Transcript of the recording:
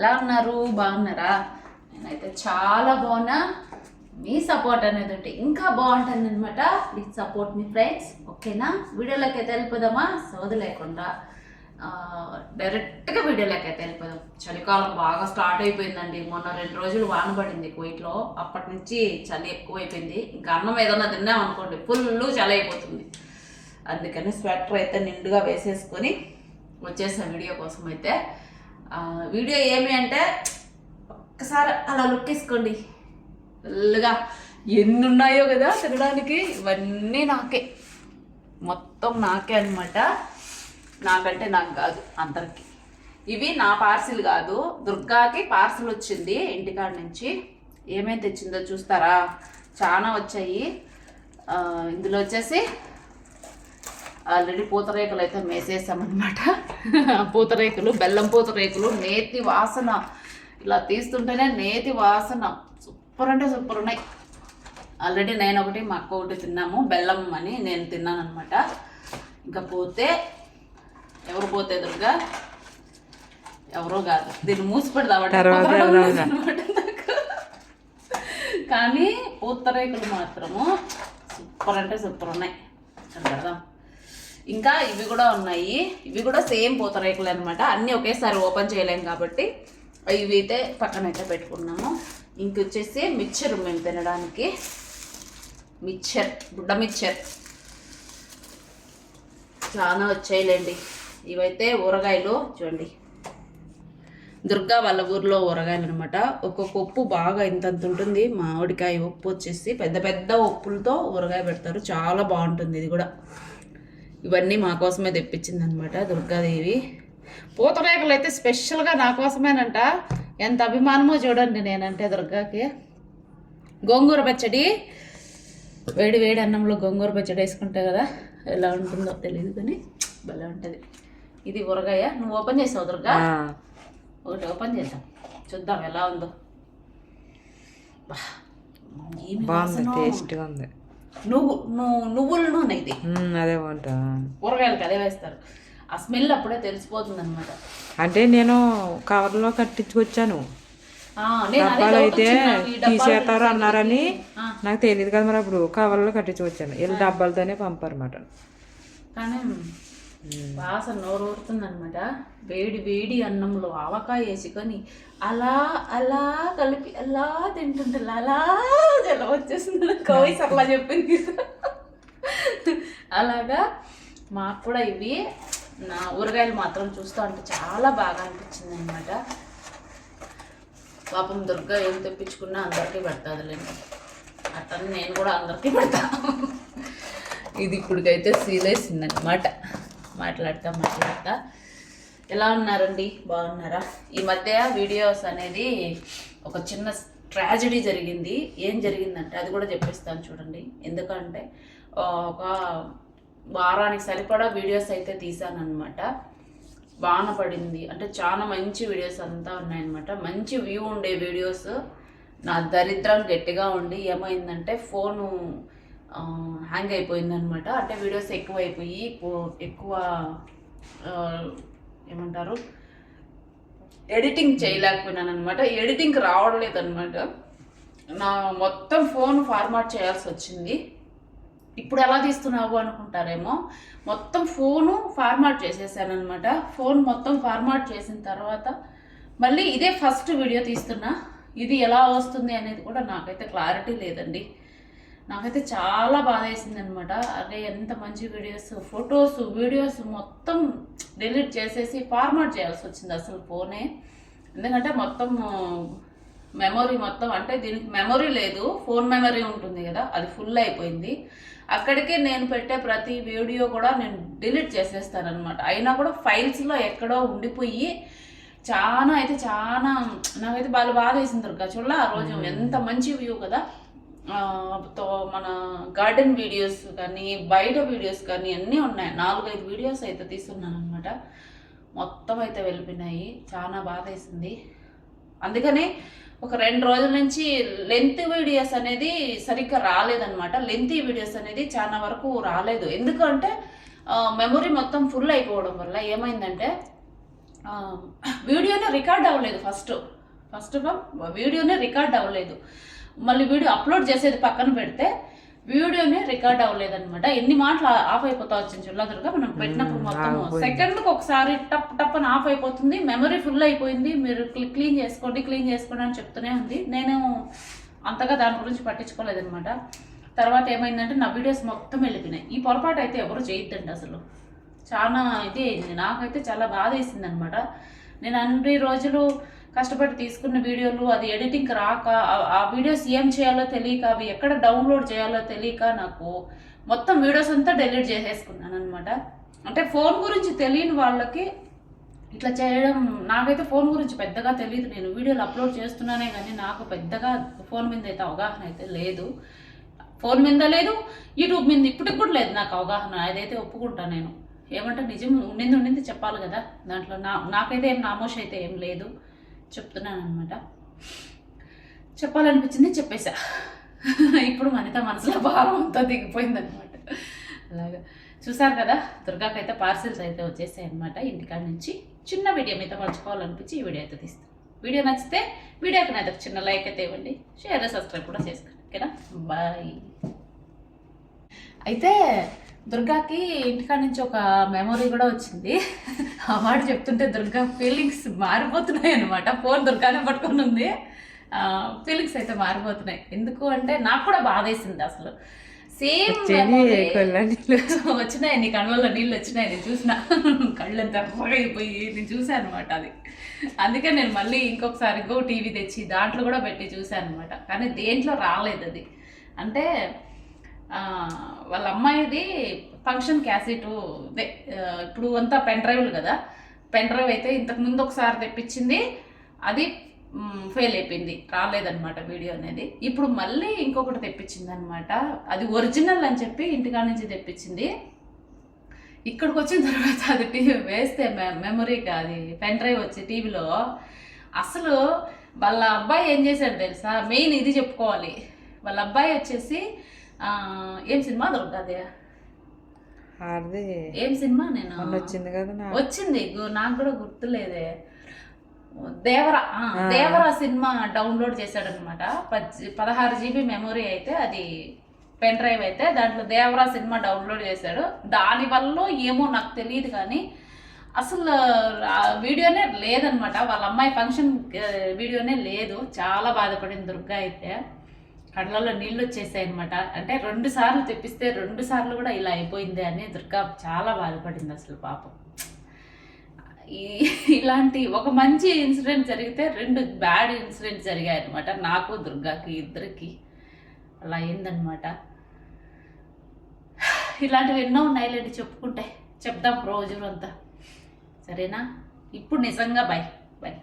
ఎలా ఉన్నారు? బాగున్నారా? నేనైతే చాలా బాగున్నా. మీ సపోర్ట్ అనేది ఉంటే ఇంకా బాగుంటుంది అనమాట ప్లీజ్ సపోర్ట్ మీ ఫ్రెండ్స్ ఓకేనా? వీడియోలోకి అయితే వెళ్ళిపోదామా? సోది లేకుండా. డైరెక్ట్గా వీడియోలోకి అయితే వెళ్ళిపోదాం. చలికాలం బాగా స్టార్ట్ అయిపోయిందండి. మొన్న రెండు రోజులు వాన పడింది కువైట్లో. అప్పటి నుంచి చలి ఎక్కువైపోయింది. ఇంకా అన్నం ఏదన్నా తిన్నాం అనుకోండి ఫుల్ చలి అయిపోతుంది. అందుకని స్వెటర్ అయితే నిండుగా వేసేసుకొని వచ్చేసాం వీడియో కోసం అయితే. వీడియో ఏమి అంటే ఒక్కసారి అలా లుక్ వేసుకోండి. ఫుల్గా ఎన్ని ఉన్నాయో కదా తినడానికి ఇవన్నీ నాకే. మొత్తం నాకే అనమాట నాకంటే నాకు కాదు అందరికి. ఇవి నా పార్సిల్ కాదు దుర్గాకి పార్సిల్ వచ్చింది ఇంటికాడ నుంచి. ఏమేమి తెచ్చిందో చూస్తారా? చాలా వచ్చాయి. ఇందులో వచ్చేసి ఆల్రెడీ పూతరేకులు అయితే మేసేసామన్నమాట. పూతరేకులు బెల్లం పూతరేకులు. నేతి వాసన. ఇలా తీస్తుంటేనే నేతి వాసన. సూపర్ అంటే సూపర్ ఉన్నాయి. ఆల్రెడీ నేను ఒకటి మా అక్క ఒకటి తిన్నాము. బెల్లం అని నేను తిన్నాను అనమాట ఇంకా పోతే ఎవరు పోతే దుర్గా? ఎవరో కాదు. దీన్ని మూసి పెడదామంటే. కానీ పూతరేకులు మాత్రము సూపర్ అంటే సూపర్ ఉన్నాయి. పెడదాం ఇంకా ఇవి కూడా ఉన్నాయి. ఇవి కూడా సేమ్ పూతరేకులు అనమాట అన్నీ ఒకేసారి ఓపెన్ చేయలేం కాబట్టి ఇవి అయితే పక్కన అయితే పెట్టుకున్నాము ఇంకొచ్చేసి మిక్చర్ మేము తినడానికి. మిక్చర్ గుడ్డ మిక్చర్. చాలా వచ్చాయిలేండి. ఇవైతే ఊరగాయలు చూడండి. దుర్గా వాళ్ళ ఊర్లో ఊరగాయలు అనమాట ఒక్కొక్క ఉప్పు బాగా ఇంతంత ఉంటుంది. మామిడికాయ ఉప్పు వచ్చేసి పెద్ద పెద్ద ఉప్పులతో ఊరగాయ పెడతారు. చాలా బాగుంటుంది ఇది కూడా. ఇవన్నీ మా కోసమే తెప్పించింది అనమాట దుర్గాదేవి. పూతరేకులు అయితే స్పెషల్గా నా కోసమేనంట. ఎంత అభిమానమో చూడండి నేనంటే దుర్గాకి. గోంగూర పచ్చడి. వేడి వేడి అన్నంలో గోంగూర పచ్చడి వేసుకుంటే కదా ఎలా ఉంటుందో తెలియదు కానీ భలే ఉంటుంది. ఇది ఊరగాయ. నువ్వు ఓపెన్ చేసావు దుర్గా? ఒకటి ఓపెన్ చేద్దాం. చూద్దాం ఎలా ఉందో. బాగుంది. టేస్ట్గా ఉంది. నువ్వు నువ్వు నువ్వుల నూనె ఇది అదే వంట కూరగాయలకి అదే వేస్తారు. ఆ స్మెల్ అప్పుడే తెలిసిపోతుంది అనమాట అంటే నేను కవర్లో కట్టించుకొచ్చాను. అయితే తీసేస్తారు అన్నారని. నాకు తెలియదు కదా మరి అప్పుడు కవర్లో కట్టించుకొచ్చాను. వీళ్ళు డబ్బాలతోనే పంపారన్నమాట కానీ వాసన నోరూరుతుంది అనమాట వేడి వేడి అన్నంలో ఆవకాయ వేసుకొని అలా అలా కలిపి అలా తింటుంటే అలా జల వచ్చేసింది. కవి అట్లా చెప్పింది. అలాగా మాకు కూడా ఇవి నా ఊరగాయలు మాత్రం చూస్తూ అంటే చాలా బాగా అనిపించింది అనమాట పాపం దుర్గా ఏం తెప్పించుకున్నా అందరికీ పెడతాదులేండి అతను నేను కూడా అందరికీ పెడతా. ఇది ఇప్పటికైతే సీలేసింది అనమాట మాట్లాడతా మాట్లాడతా ఎలా ఉన్నారండి? బాగున్నారా? ఈ మధ్య వీడియోస్ అనేది ఒక చిన్న ట్రాజడీ జరిగింది. ఏం జరిగిందంటే అది కూడా చెప్పిస్తాను చూడండి. ఎందుకంటే ఒక వారానికి సరిపడా వీడియోస్ అయితే తీసానమాట అనమాట పడింది. అంటే చాలా మంచి వీడియోస్ అంతా ఉన్నాయన్నమాట. మంచి వ్యూ ఉండే వీడియోస్. నా దరిద్రం గట్టిగా ఉండి ఏమైందంటే ఫోను హ్యాంగ్ అయిపోయిందనమాట అంటే వీడియోస్ ఎక్కువ అయిపోయి ఎక్కువ- ఏమంటారు ఎడిటింగ్ చేయలేకపోయినాను అనమాట ఎడిటింగ్ రావడం లేదనమాట నా మొత్తం ఫోన్ ఫార్మాట్ చేయాల్సి వచ్చింది. ఇప్పుడు ఎలా తీస్తున్నావు అనుకుంటారేమో. మొత్తం ఫోను ఫార్మాట్ చేసేసాను అనమాట ఫోన్ మొత్తం ఫార్మాట్ చేసిన తర్వాత మళ్ళీ ఇదే ఫస్ట్ వీడియో తీస్తున్నా. ఇది ఎలా వస్తుంది అనేది కూడా నాకైతే క్లారిటీ లేదండి. నాకైతే చాలా బాధ వేసింది అనమాట అరే ఎంత మంచి వీడియోస్ ఫొటోస్ వీడియోస్ మొత్తం డిలీట్ చేసేసి ఫార్మాట్ చేయాల్సి వచ్చింది అసలు ఫోనే ఎందుకంటే మొత్తం మెమొరీ మొత్తం అంటే దీనికి మెమొరీ లేదు ఫోన్ మెమరీ ఉంటుంది కదా అది ఫుల్ అయిపోయింది. అక్కడికే నేను పెట్టే ప్రతి వీడియో కూడా నేను డిలీట్ చేసేస్తానమాట అయినా కూడా ఫైల్స్లో ఎక్కడో ఉండిపోయి చాలా అయితే చాలా నాకైతే బాగా బాధ వేసింది దుర్గా చూడ ఆ రోజు ఎంత మంచి వ్యూ కదా. తో మన గార్డెన్ వీడియోస్ కానీ బయట వీడియోస్ కానీ అన్నీ ఉన్నాయి. నాలుగైదు వీడియోస్ అయితే తీస్తున్నాను అనమాట మొత్తం అయితే వెళ్ళిపోయినాయి. చాలా బాధ వేసింది. అందుకని ఒక రెండు రోజుల నుంచి లెంత్ వీడియోస్ అనేది సరిగ్గా రాలేదనమాట లెంత్ వీడియోస్ అనేది చాలా వరకు రాలేదు. ఎందుకంటే మెమొరీ మొత్తం ఫుల్ అయిపోవడం వల్ల ఏమైందంటే వీడియోనే రికార్డ్ అవ్వలేదు ఫస్ట్ ఫస్ట్ ఆఫ్ ఆల్ వీడియోనే రికార్డ్ అవ్వలేదు. మళ్ళీ వీడియో అప్లోడ్ చేసేది పక్కన పెడితే వీడియోనే రికార్డ్ అవ్వలేదు అనమాట ఎన్ని మాటలు ఆఫ్ అయిపోతా వచ్చింది చుల్లాదురుగా మనం పెట్టినప్పుడు మొత్తం సెకండ్కి ఒకసారి టప్ టప్ అని ఆఫ్ అయిపోతుంది. మెమరీ ఫుల్ అయిపోయింది. మీరు క్లీన్ చేసుకోండి క్లీన్ చేసుకోండి అని చెప్తూనే ఉంది. నేను అంతగా దాని గురించి పట్టించుకోలేదు అనమాట తర్వాత ఏమైందంటే నా వీడియోస్ మొత్తం వెళ్ళిపోయినాయి. ఈ పొరపాటు అయితే ఎవరు చేయొద్దండి అసలు. చాలా ఇది అయింది. నాకైతే చాలా బాధ వేసింది అనమాట నేను అన్ని రోజులు కష్టపడి తీసుకున్న వీడియోలు అది ఎడిటింగ్ రాక ఆ- వీడియోస్ ఏం చేయాలో తెలియక అవి ఎక్కడ డౌన్లోడ్ చేయాలో తెలియక నాకు మొత్తం వీడియోస్ అంతా డెలీట్ చేసేసుకున్నాను అనమాట అంటే ఫోన్ గురించి తెలియని వాళ్ళకి ఇట్లా చేయడం నాకైతే ఫోన్ గురించి పెద్దగా తెలియదు నేను వీడియోలు అప్లోడ్ చేస్తున్నానే కానీ నాకు పెద్దగా ఫోన్ మీద అయితే అవగాహన అయితే లేదు. ఫోన్ మీద లేదు యూట్యూబ్ మీద ఇప్పటికి కూడా లేదు నాకు అవగాహన. అదైతే ఒప్పుకుంటాను నేను. ఏమంటే నిజం ఉండింది ఉండింది చెప్పాలి కదా. దాంట్లో నా నాకైతే ఏం నామోష్ అయితే ఏం లేదు. చెప్తున్నాను అనమాట చెప్పాలనిపించింది చెప్పేశా ఇప్పుడు మనిత మనసులో భారం అంతా దిగిపోయింది అనమాట అలాగా. చూసారు కదా దుర్గాకైతే పార్సిల్స్ అయితే వచ్చేసాయి అనమాట ఇంటికాడ నుంచి చిన్న వీడియో మీతో పంచుకోవాలనిపించి ఈ వీడియో అయితే తీస్తాను. వీడియో నచ్చితే వీడియోకి అయితే చిన్న లైక్ అయితే ఇవ్వండి. షేర్ సబ్స్క్రైబ్ కూడా చేసుకోండి. ఓకేనా? బాయ్. అయితే దుర్గాకి ఇంటికాడ నుంచి ఒక మెమొరీ కూడా వచ్చింది. ఆ మాట చెప్తుంటే దుర్గా ఫీలింగ్స్ మారిపోతున్నాయి అనమాట ఫోన్ దుర్గానే పట్టుకొని ఉంది. ఫీలింగ్స్ అయితే మారిపోతున్నాయి. ఎందుకు అంటే నాకు కూడా బాధేసింది అసలు. సేమ్ వచ్చినాయి నీ కళ్ళల్లో నీళ్ళు వచ్చినాయి నేను చూసిన. కళ్ళు ఎర్రగా అయిపోయి నేను చూసాను అనమాట అది. అందుకే నేను మళ్ళీ ఇంకొకసారి ఇంకో టీవీ తెచ్చి దాంట్లో కూడా పెట్టి చూసాను అనమాట కానీ దేంట్లో రాలేదు అది. అంటే వాళ్ళ అమ్మాయిది ఫంక్షన్ క్యాసెట్ అదే ఇప్పుడు అంతా పెన్ డ్రైవ్లు కదా. పెన్ డ్రైవ్ అయితే ఇంతకు ముందు ఒకసారి తెప్పించింది అది ఫెయిల్ అయిపోయింది. రాలేదన్నమాట వీడియో అనేది. ఇప్పుడు మళ్ళీ ఇంకొకటి తెప్పించింది అనమాట అది ఒరిజినల్ అని చెప్పి ఇంటికాడ నుంచి తెప్పించింది. ఇక్కడికి వచ్చిన తర్వాత అది టీవీ వేస్తే మెమరీకి అది పెన్ డ్రైవ్ వచ్చి టీవీలో. అసలు వాళ్ళ అబ్బాయి ఏం చేశాడు తెలుసా? మెయిన్ ఇది చెప్పుకోవాలి. వాళ్ళ అబ్బాయి వచ్చేసి ఏం సినిమా దొరుకుతుంది ఏం సినిమా నేను? వచ్చింది కదా వచ్చింది. నాకు కూడా గుర్తులేదే. దేవరా దేవరా సినిమా డౌన్లోడ్ చేశాడనమాట. పదహారు జీబీ మెమొరీ అయితే అది పెన్ డ్రైవ్ అయితే దాంట్లో దేవరా సినిమా డౌన్లోడ్ చేశాడు. దానివల్ల ఏమో నాకు తెలియదు కానీ అసలు వీడియోనే లేదనమాట. వాళ్ళ అమ్మాయి ఫంక్షన్ వీడియోనే లేదు. చాలా బాధపడింది దుర్గా అయితే. కళ్ళలో నీళ్ళు వచ్చేసాయి అనమాట అంటే రెండు సార్లు తెప్పిస్తే రెండు సార్లు కూడా ఇలా అయిపోయింది అని దుర్గా చాలా బాధపడింది అసలు పాపం. ఈ ఇలాంటి ఒక మంచి ఇన్సిడెంట్ జరిగితే రెండు బ్యాడ్ ఇన్సిడెంట్ జరిగాయి అనమాట నాకు దుర్గాకి ఇద్దరికి. అలా అయిందనమాట ఇలాంటివి ఎన్నో ఉన్నాయిలేండి చెప్పుకుంటే. చెప్దాం రోజు అంతా సరేనా? ఇప్పుడు నిజంగా బాయ్ బాయ్